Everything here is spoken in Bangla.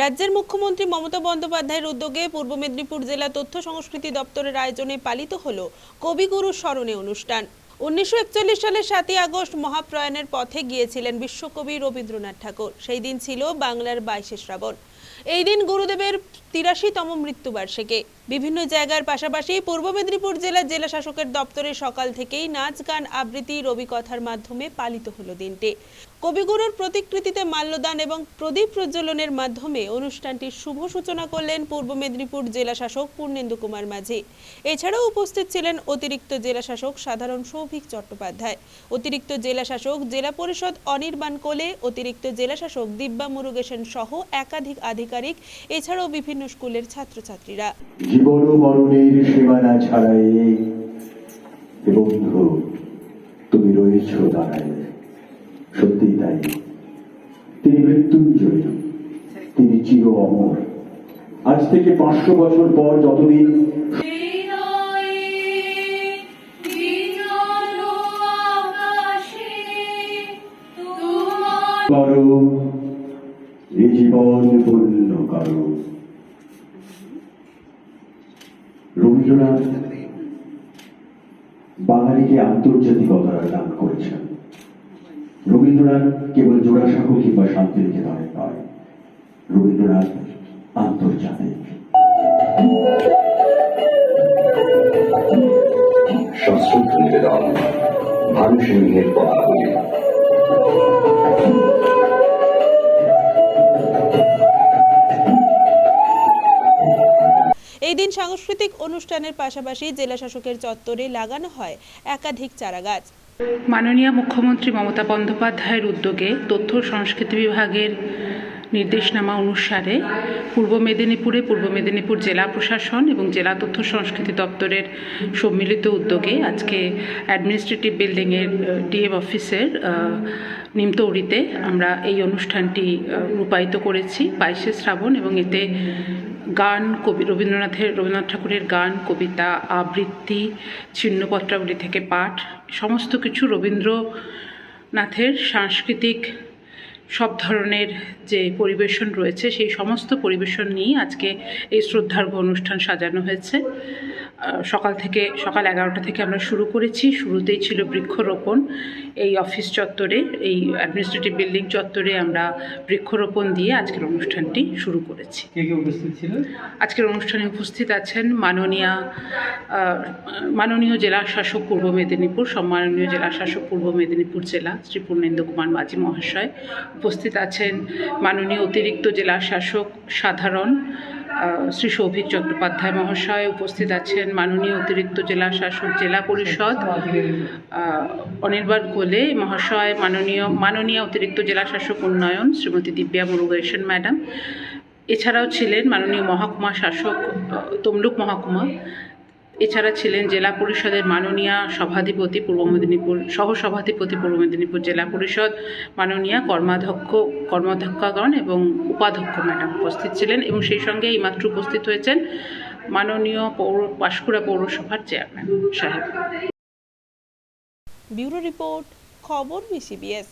রাজ্যের মুখ্যমন্ত্রী মমতা বন্দ্যোপাধ্যায়ের উদ্যোগে পূর্ব মেদিনীপুর জেলা তথ্য সংস্কৃতি দপ্তরের আয়োজনে পালিত হল কবিগুরু স্মরণে অনুষ্ঠান। উনিশশো একচল্লিশ সালের সাতই আগস্ট মহাপ্রয়াণের পথে গিয়েছিলেন বিশ্বকবি রবীন্দ্রনাথ ঠাকুর। সেই দিন ছিল বাংলার বাইশে শ্রাবণ। এই দিন গুরুদেবের তিরাশিতম মৃত্যুবার্ষিকী। বিভিন্ন জায়গার পাশাপাশি পূর্ব মেদিনীপুর জেলার জেলা শাসকের দপ্তরে সকাল থেকেই নাচ, গান, আবৃত্তি, রবিকথার মাধ্যমে পালিত হলো দিনটি। কবিগুরুর প্রতিকৃতিতে মাল্যদান এবং প্রদীপ প্রজ্বলনের মাধ্যমে অনুষ্ঠানটির শুভ সূচনা করলেন পূর্ব মেদিনীপুর জেলা শাসক পূর্ণেন্দু কুমার মাঝি। এছাড়াও উপস্থিত ছিলেন অতিরিক্ত জেলা শাসক সাধারণ সৌভিক চট্টোপাধ্যায়, অতিরিক্ত জেলা শাসক জেলা পরিষদ অনির্বাণ কোলে অতিরিক্ত জেলা শাসক দিব্যা মুরুগেশন সহ একাধিক আধিকারিক, এছাড়াও বিভিন্ন স্কুলের ছাত্রছাত্রীরা। জীবন ছাড়াই বন্ধু, তুমি সত্যি তাই। তিনি মৃত্যুঞ্জয়। তিনি চির অমর। আজ থেকে পাঁচশো বছর পর যতদিন করো এ জীবন পূর্ণ করো। রবীন্দ্রনাথ বাঙালিকে আন্তর্জাতিকতা রবীন্দ্রনাথ কেবল জোড়াসাঁকো কিংবা শান্তিনিকেতনের নয়। রবীন্দ্রনাথ আন্তর্জাতিক। সশ্রদ্ধ নিবেদন ভানু সিংহের পদাবলী এই দিন সাংস্কৃতিক অনুষ্ঠানের পাশাপাশি জেলা শাসকের চত্বরে লাগানো হয় একাধিক চারাগাছ। মাননীয় মুখ্যমন্ত্রী মমতা বন্দ্যোপাধ্যায়ের উদ্যোগে তথ্য সংস্কৃতি বিভাগের নির্দেশনামা অনুসারে পূর্ব মেদিনীপুরে পূর্ব মেদিনীপুর জেলা প্রশাসন এবং জেলা তথ্য সংস্কৃতি দপ্তরের সম্মিলিত উদ্যোগে আজকে অ্যাডমিনিস্ট্রেটিভ বিল্ডিংয়ের ডিএম অফিসের আহ, নিমতৌড়িতে আমরা এই অনুষ্ঠানটি রূপায়িত করেছি। বাইশে শ্রাবণ এবং এতে গান, কবি রবীন্দ্রনাথের, রবীন্দ্রনাথ ঠাকুরের গান, কবিতা, আবৃত্তি, ছিন্নপত্রাবলী থেকে পাঠ, সমস্ত কিছু রবীন্দ্রনাথের সাংস্কৃতিক সব ধরনের যে পরিবেশন রয়েছে, সেই সমস্ত পরিবেশন নিয়ে আজকে এই শ্রদ্ধার্ঘ অনুষ্ঠান সাজানো হয়েছে। সকাল থেকে সকাল এগারোটা থেকে আমরা শুরু করেছি। শুরুতেই ছিল বৃক্ষরোপণ। এই অফিস চত্বরে এই অ্যাডমিনিস্ট্রেটিভ বিল্ডিং চত্বরে আমরা বৃক্ষরোপণ দিয়ে আজকের অনুষ্ঠানটি শুরু করেছি। আজকের অনুষ্ঠানে উপস্থিত আছেন মাননীয়া মাননীয় জেলা শাসক পূর্ব মেদিনীপুর সম্মাননীয় জেলা শাসক পূর্ব মেদিনীপুর জেলা শ্রী পূর্ণেন্দু কুমার মাঝি মহাশয়। উপস্থিত আছেন মাননীয় অতিরিক্ত জেলা শাসক সাধারণ শ্রী সৌভিক চট্টোপাধ্যায় মহাশয় উপস্থিত আছেন, মাননীয় অতিরিক্ত জেলা শাসক, জেলা পরিষদ অনির্বাণ কোলে মহাশয়, মাননীয় মাননীয় অতিরিক্ত জেলা শাসক উন্নয়ন, শ্রীমতী দিব্যা মুরুগেশন ম্যাডাম। এছাড়াও ছিলেন মাননীয় মহকুমা শাসক তমলুক মহকুমা এছাড়া ছিলেন জেলা পরিষদের মাননীয় সভাধিপতি পূর্ব মেদিনীপুর, সহসভাধিপতি পূর্ব মেদিনীপুর জেলা পরিষদ মাননীয় কর্মাধ্যক্ষ, কর্মাধ্যক্ষগণ এবং উপাধ্যক্ষ ম্যাডাম উপস্থিত ছিলেন এবং সেই সঙ্গে এইমাত্র উপস্থিত হয়েছেন মাননীয় পৌর, পাঁশকুড়া পৌরসভার চেয়ারম্যান সাহেব। ব্যুরো রিপোর্ট, খবর বিসিবিএস।